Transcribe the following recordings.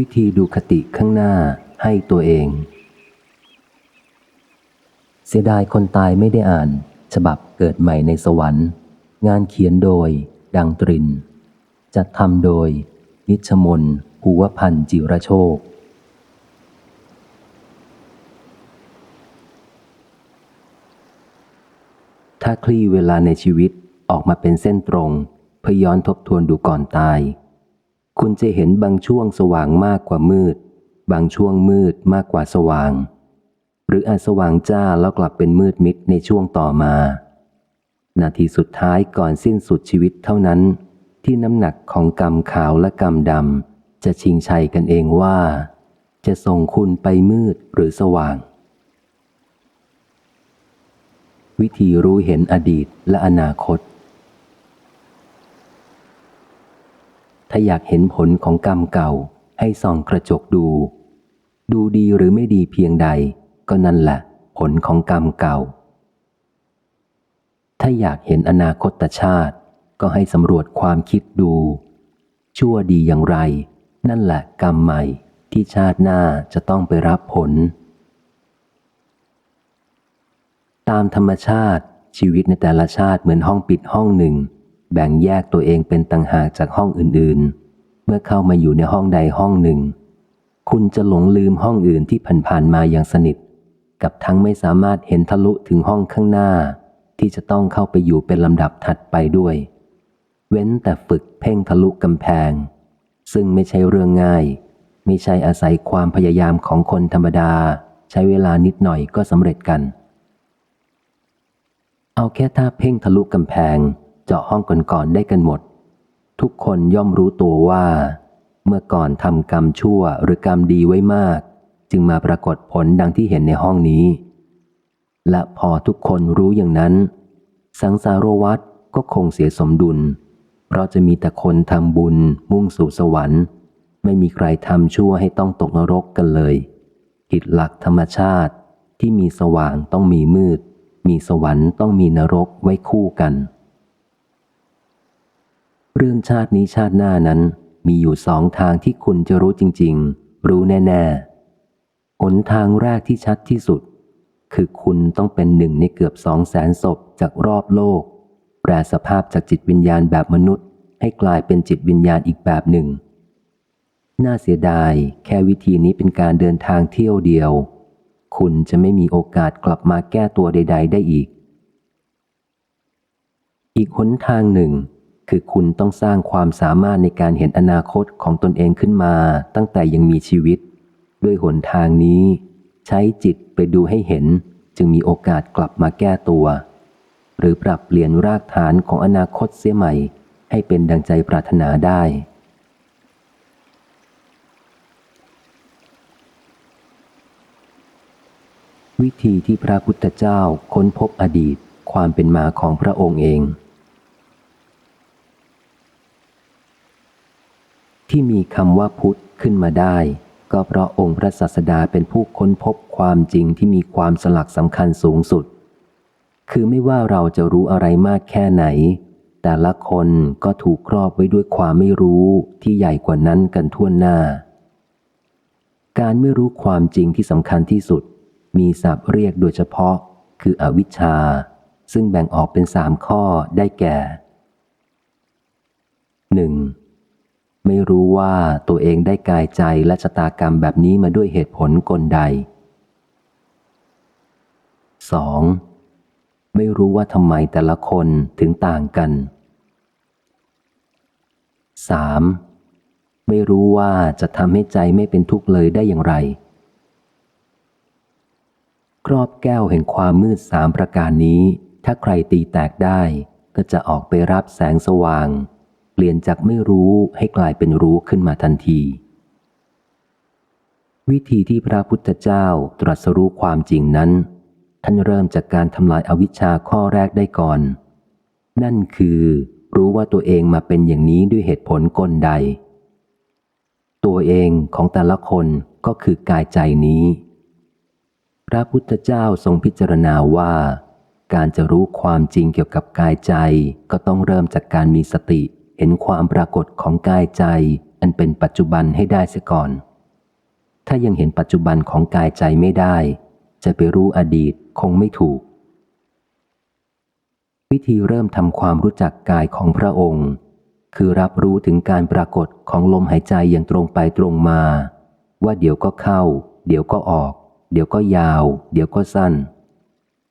วิธีดูคติข้างหน้าให้ตัวเอง เสียดายคนตายไม่ได้อ่าน ฉบับเกิดใหม่ในสวรรค์ งานเขียนโดย ดังตริน จัดทำโดย นิชมนภูวพันธ์จิรโชค ถ้าคลี่เวลาในชีวิตออกมาเป็นเส้นตรงเพื่อย้อนทบทวนดูก่อนตาย คุณจะเห็นบางช่วงสว่างมากกว่ามืด บางช่วงมืดมากกว่าสว่าง หรืออาจสว่างจ้าแล้วกลับเป็นมืดมิดในช่วงต่อมา นาทีสุดท้ายก่อนสิ้นสุดชีวิตเท่านั้น ที่น้ำหนักของกรรมขาวและกรรมดำจะชิงชัยกันเองว่า จะส่งคุณไปมืดหรือสว่าง วิธีรู้เห็นอดีตและอนาคต ถ้าอยากเห็นผลของกรรมเก่า ให้ส่องกระจกดู ดูดีหรือไม่ดีเพียงใด ก็นั่นแหละ ผลของกรรมเก่า ถ้าอยากเห็นอนาคตชาติ ก็ให้สำรวจความคิดดู ชั่วดีอย่างไร นั่นแหละกรรมใหม่ที่ชาติหน้าจะต้องไปรับผล ตามธรรมชาติชีวิตในแต่ละชาติเหมือนห้องปิดห้องหนึ่ง แบ่งแยกตัวเองเป็นต่างหากจากห้องอื่นๆ เมื่อเข้ามาอยู่ในห้องใดห้องหนึ่ง คุณจะหลงลืมห้องอื่นที่ผ่านๆมาอย่างสนิท กับทั้งไม่สามารถเห็นทะลุถึงห้องข้างหน้า ที่จะต้องเข้าไปอยู่เป็นลำดับถัดไปด้วย เว้นแต่ฝึกเพ่งทะลุกำแพง ซึ่งไม่ใช่เรื่องง่าย ไม่ใช่อาศัยความพยายามของคนธรรมดา ใช้เวลานิดหน่อยก็สำเร็จกัน เอาแค่ท่าเพ่งทะลุกำแพง เจาะห้องก่อนๆได้กันหมด ทุกคนย่อมรู้ตัวว่า เมื่อก่อนทำกรรมชั่วหรือกรรมดีไว้มาก จึงมาปรากฏผลดังที่เห็นในห้องนี้ และพอทุกคนรู้อย่างนั้น สังสารวัตรก็คงเสียสมดุล เพราะจะมีแต่คนทำบุญมุ่งสู่สวรรค์ ไม่มีใครทำชั่วให้ต้องตกนรกกันเลยผิดหลักธรรมชาติที่มีสว่างต้องมีมืด มีสวรรค์ต้องมีนรกไว้คู่กัน เรื่องชาตินี้ชาติหน้านั้นมีอยู่สองทางที่คุณจะรู้จริง ๆ รู้แน่ๆหนทางแรกที่ชัดที่สุด คือคุณต้องเป็นหนึ่งในเกือบสองแสนศพจากรอบโลก แปลสภาพจากจิตวิญญาณแบบมนุษย์ ให้กลายเป็นจิตวิญญาณอีกแบบหนึ่ง น่าเสียดายแค่วิธีนี้เป็นการเดินทางเที่ยวเดียว คุณจะไม่มีโอกาสกลับมาแก้ตัวใด ๆ ได้อีก อีกหนทางหนึ่ง คือคุณต้องสร้างความสามารถในการเห็นอนาคตของตนเองขึ้นมา ตั้งแต่ยังมีชีวิต ด้วยหนทางนี้ ใช้จิตไปดูให้เห็น จึงมีโอกาสกลับมาแก้ตัว หรือปรับเปลี่ยนรากฐานของอนาคตเสียใหม่ ให้เป็นดังใจปรารถนาได้ วิธีที่พระพุทธเจ้าค้นพบอดีตความเป็นมาของพระองค์เอง ที่มีคำว่าพุทธขึ้นมาได้ ก็เพราะองค์พระศาสดาเป็นผู้ค้นพบความจริงที่มีความสลักสำคัญสูงสุด คือไม่ว่าเราจะรู้อะไรมากแค่ไหน แต่ละคนก็ถูกครอบไว้ด้วยความไม่รู้ที่ใหญ่กว่านั้นกันทั่วหน้า การไม่รู้ความจริงที่สำคัญที่สุด มีศัพท์เรียกโดยเฉพาะ คืออวิชชา ซึ่งแบ่งออกเป็นสามข้อได้แก่หนึ่ง ไม่รู้ว่าตัวเองได้กายใจและชะตากรรมแบบนี้มาด้วยเหตุผลกลใด 2. ไม่รู้ว่าทำไมแต่ละคนถึงต่างกัน 3. ไม่รู้ว่าจะทำให้ใจไม่เป็นทุกข์เลยได้อย่างไร ครอบแก้วแห่งความมืดสามประการนี้ ถ้าใครตีแตกได้ก็จะออกไปรับแสงสว่าง เปลี่ยนจากไม่รู้ให้กลายเป็นรู้ขึ้นมาทันที วิธีที่พระพุทธเจ้าตรัสรู้ความจริงนั้น ท่านเริ่มจากการทำลายอาวิชชาข้อแรกได้ก่อน นั่นคือรู้ว่าตัวเองมาเป็นอย่างนี้ด้วยเหตุผลกลใด ตัวเองของแต่ละคนก็คือกายใจนี้ พระพุทธเจ้าทรงพิจารณาว่า การจะรู้ความจริงเกี่ยวกับกายใจก็ต้องเริ่มจากการมีสติ เห็นความปรากฏของกายใจ อันเป็นปัจจุบันให้ได้เสียก่อน ถ้ายังเห็นปัจจุบันของกายใจไม่ได้ จะไปรู้อดีตคงไม่ถูก วิธีเริ่มทำความรู้จักกายของพระองค์ คือรับรู้ถึงการปรากฏของลมหายใจอย่างตรงไปตรงมา ว่าเดี๋ยวก็เข้า เดี๋ยวก็ออก เดี๋ยวก็ยาว เดี๋ยวก็สั้น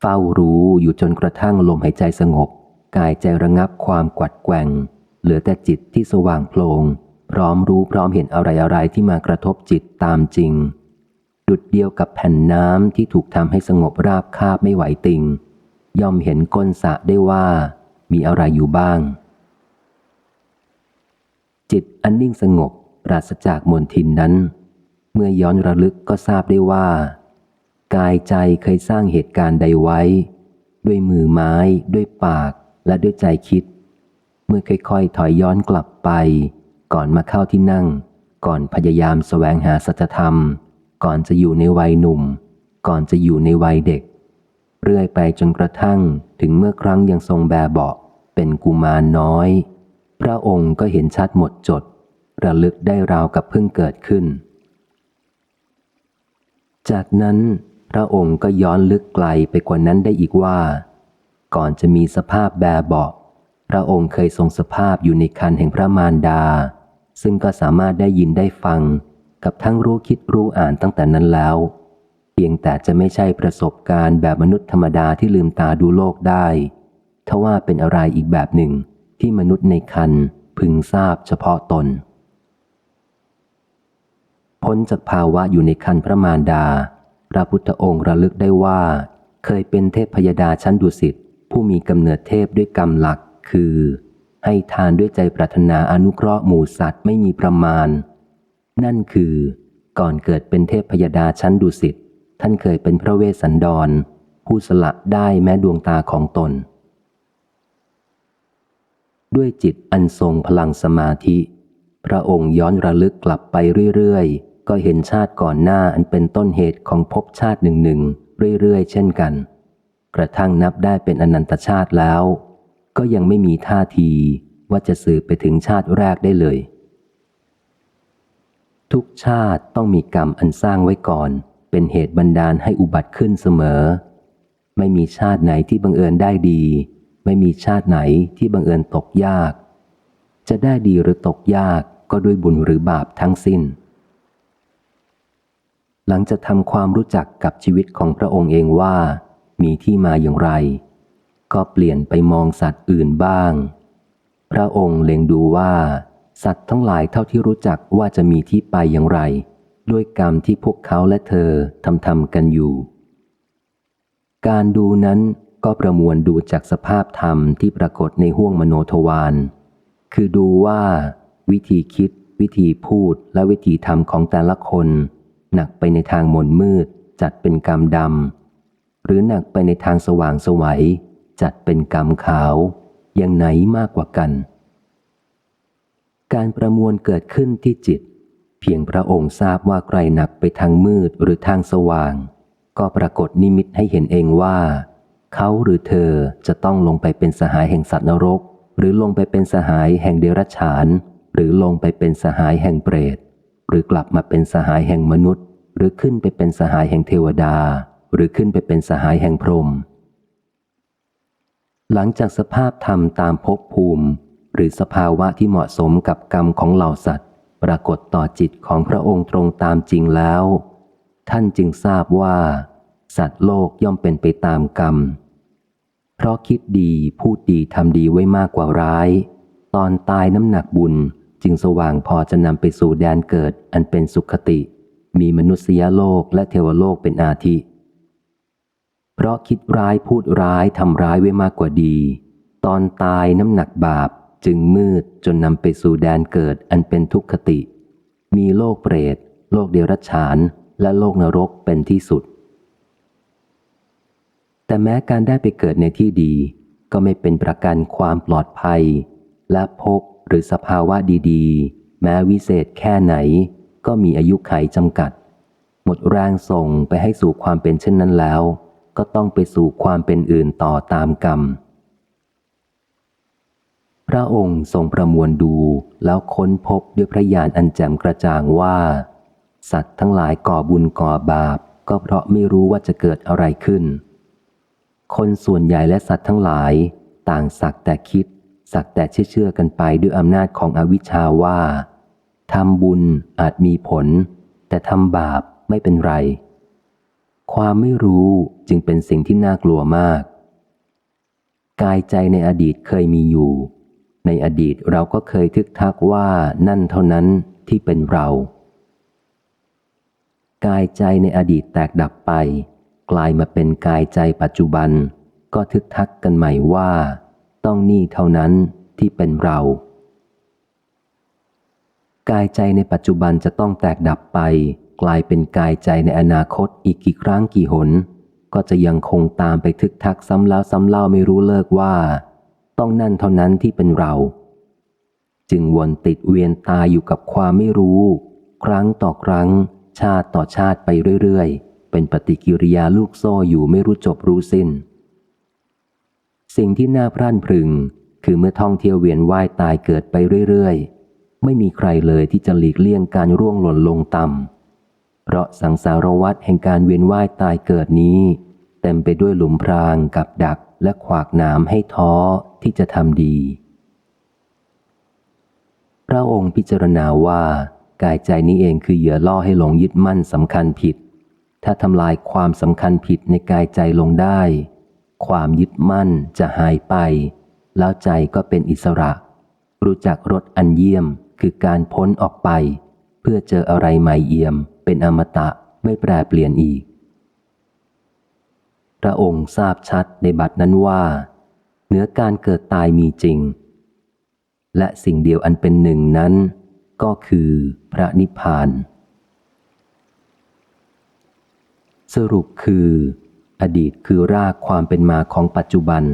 เฝ้ารู้อยู่จนกระทั่งลมหายใจสงบ กายใจระงับความกวัดแกว่ง เหลือแต่จิตที่สว่างโปร่งพร้อมรู้พร้อมเห็นอะไรอะไรที่มากระทบจิตตามจริง ดุดเดียวกับแผ่นน้ำที่ถูกทำให้สงบราบคาบไม่ไหวติง ย่อมเห็นก้นสะได้ว่า มีอะไรอยู่บ้าง จิตอันนิ่งสงบปราศจากมนทินนั้น เมื่อย้อนระลึกก็ทราบได้ว่า กายใจเคยสร้างเหตุการณ์ใดไว้ ด้วยมือไม้ ด้วยปากและด้วยใจคิด เมื่อค่อยๆ ถอยย้อนกลับไป ก่อนมาเข้าที่นั่ง ก่อนพยายามแสวงหาสัจธรรม ก่อนจะอยู่ในวัยหนุ่ม ก่อนจะอยู่ในวัยเด็ก เรื่อยไปจนกระทั่งถึงเมื่อครั้งยังทรงแบเบาะเป็นกุมารน้อย พระองค์ก็เห็นชัดหมดจด ระลึกได้ราวกับเพิ่งเกิดขึ้น จากนั้นพระองค์ก็ย้อนลึกไกลไปกว่านั้นได้อีกว่า ก่อนจะมีสภาพแบเบาะ ระองค์เคยทรงสภาพอยู่ในคันแห่งพระมารดา ซึ่งก็สามารถได้ยินได้ฟัง กับทั้งรู้คิดรู้อ่านตั้งแต่นั้นแล้ว เพียงแต่จะไม่ใช่ประสบการณ์แบบมนุษย์ธรรมดาที่ลืมตาดูโลกได้ทว่าเป็นอะไรอีกแบบหนึ่งที่มนุษย์ในคันพึงทราบเฉพาะตน พ้นจากภาวะอยู่ในคันพระมารดา พระพุทธองค์ระลึกได้ว่า เคยเป็นเทพพยดาชั้นดุสิตผู้มีกำเนิดเทพด้วยกรรมหลัก คือ ให้ทานด้วยใจปรารถนาอนุเคราะห์หมู่สัตว์ไม่มีประมาณ นั่นคือ ก่อนเกิดเป็นเทพพยดาชั้นดุสิตท่านเคยเป็นพระเวสสันดร ผู้สละได้แม้ดวงตาของตน ด้วยจิตอันทรงพลังสมาธิ พระองค์ย้อนระลึกกลับไปเรื่อยๆ ก็เห็นชาติก่อนหน้าอันเป็นต้นเหตุของภพชาติหนึ่งหนึ่งเรื่อยๆ เช่นกัน กระทั่งนับได้เป็นอนันตชาติแล้ว ก็ยังไม่มีท่าทีว่าจะสืบไปถึงชาติแรกได้เลย ทุกชาติต้องมีกรรมอันสร้างไว้ก่อน เป็นเหตุบันดาลให้อุบัติขึ้นเสมอ ไม่มีชาติไหนที่บังเอิญได้ดี ไม่มีชาติไหนที่บังเอิญตกยาก จะได้ดีหรือตกยากก็ด้วยบุญหรือบาปทั้งสิ้น หลังจะทำความรู้จักกับชีวิตของพระองค์เองว่า มีที่มาอย่างไร ก็เปลี่ยนไปมองสัตว์อื่นบ้าง พระองค์เล็งดูว่า สัตว์ทั้งหลายเท่าที่รู้จักว่าจะมีที่ไปอย่างไร ด้วยกรรมที่พวกเขาและเธอทำทำกันอยู่ การดูนั้นก็ประมวลดูจากสภาพธรรมที่ปรากฏในห้วงมโนทวารคือดูว่า วิธีคิด วิธีพูดและวิธีทำของแต่ละคน หนักไปในทางมนมืด จัดเป็นกรรมดำหรือหนักไปในทางสว่างสวัย จัดเป็นกรรมขาวอย่างไหนมากกว่ากัน การประมวลเกิดขึ้นที่จิต เพียงพระองค์ทราบว่าใครหนักไปทางมืดหรือทางสว่าง ก็ปรากฏนิมิตให้เห็นเองว่า เขาหรือเธอจะต้องลงไปเป็นสหายแห่งสัตว์นรก หรือลงไปเป็นสหายแห่งเดรัจฉาน หรือลงไปเป็นสหายแห่งเปรต หรือกลับมาเป็นสหายแห่งมนุษย์ หรือขึ้นไปเป็นสหายแห่งเทวดา หรือขึ้นไปเป็นสหายแห่งพรหม หลังจากสภาพธรรมตามภพภูมิ หรือสภาวะที่เหมาะสมกับกรรมของเหล่าสัตว์ ปรากฏต่อจิตของพระองค์ตรงตามจริงแล้ว ท่านจึงทราบว่า สัตว์โลกย่อมเป็นไปตามกรรม เพราะคิดดีพูดดีทำดีไว้มากกว่าร้าย ตอนตายน้ำหนักบุญจึงสว่างพอจะนำไปสู่แดนเกิดอันเป็นสุขติ มีมนุษยโลกและเทวโลกเป็นอาทิ เพราะคิดร้ายพูดร้ายทำร้ายไว้มากกว่าดี ตอนตายน้ำหนักบาปจึงมืดจนนำไปสู่แดนเกิดอันเป็นทุกขติ มีโลกเปรต โลกเดรัจฉาน และโลกนรกเป็นที่สุด แต่แม้การได้ไปเกิดในที่ดี ก็ไม่เป็นประกันความปลอดภัย และพบหรือสภาวะดีๆ แม้วิเศษแค่ไหน ก็มีอายุไขจำกัด หมดแรงส่งไปให้สู่ความเป็นเช่นนั้นแล้ว ก็ต้องไปสู่ความเป็นอื่นต่อตามกรรม พระองค์ทรงประมวลดูแล้วค้นพบด้วยพระญาณอันแจ่มกระจ่างว่า สัตว์ทั้งหลายก่อบุญก่อบาป ก็เพราะไม่รู้ว่าจะเกิดอะไรขึ้น คนส่วนใหญ่และสัตว์ทั้งหลาย ต่างสักแต่คิด สักแต่เชื่อเชื่อกันไปด้วยอำนาจของอวิชชาว่าทำบุญอาจมีผล แต่ทำบาปไม่เป็นไร ความไม่รู้จึงเป็นสิ่งที่น่ากลัวมาก กายใจในอดีตเคยมีอยู่ ในอดีตเราก็เคยทึกทักว่านั่นเท่านั้นที่เป็นเรา กายใจในอดีตแตกดับไป กลายมาเป็นกายใจปัจจุบัน ก็ทึกทักกันใหม่ว่า ต้องนี่เท่านั้นที่เป็นเรา กายใจในปัจจุบันจะต้องแตกดับไป กลายเป็นกายใจในอนาคตอีกกี่ครั้งกี่หน ก็จะยังคงตามไปทึกทักซ้ำแล้วซ้ำเล่าไม่รู้เลิกว่า ต้องนั่นเท่านั้นที่เป็นเรา จึงวนติดเวียนตายอยู่กับความไม่รู้ ครั้งต่อครั้ง ชาติต่อชาติไปเรื่อยๆ เป็นปฏิกิริยาลูกโซ่อยู่ไม่รู้จบรู้สิ้น สิ่งที่น่าพรั่นพรึง คือเมื่อท่องเที่ยวเวียนว่ายตายเกิดไปเรื่อยๆไม่มีใครเลยที่จะหลีกเลี่ยงการร่วงหล่นลงต่ำ เพราะสังสารวัฏแห่งการเวียนว่ายตายเกิดนี้ เต็มไปด้วยหลุมพรางกับดักและขวากหนามให้ท้อที่จะทำดี พระองค์พิจารณาว่ากายใจนี้เองคือเหยื่อล่อให้หลงยึดมั่นสำคัญผิด ถ้าทำลายความสำคัญผิดในกายใจลงได้ ความยึดมั่นจะหายไป แล้วใจก็เป็นอิสระ รู้จักรสอันเยี่ยมคือการพ้นออกไป เพื่อเจออะไรใหม่เอี่ยม เป็นอมตะไม่แปรเปลี่ยนอีก พระองค์ทราบชัดในบัดนั้นว่า เหนือการเกิดตายมีจริง และสิ่งเดียวอันเป็นหนึ่งนั้น ก็คือพระนิพพาน สรุปคือ อดีตคือรากความเป็นมาของปัจจุบัน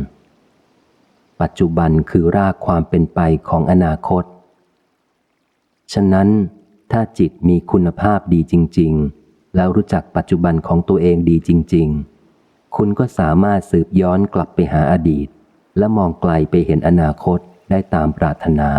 ปัจจุบันคือรากความเป็นไปของอนาคต ฉะนั้น ถ้าจิตมีคุณภาพดีจริง ๆ แล้วรู้จักปัจจุบันของตัวเองดีจริง ๆ คุณก็สามารถสืบย้อนกลับไปหาอดีต และมองไกลไปเห็นอนาคตได้ตามปรารถนา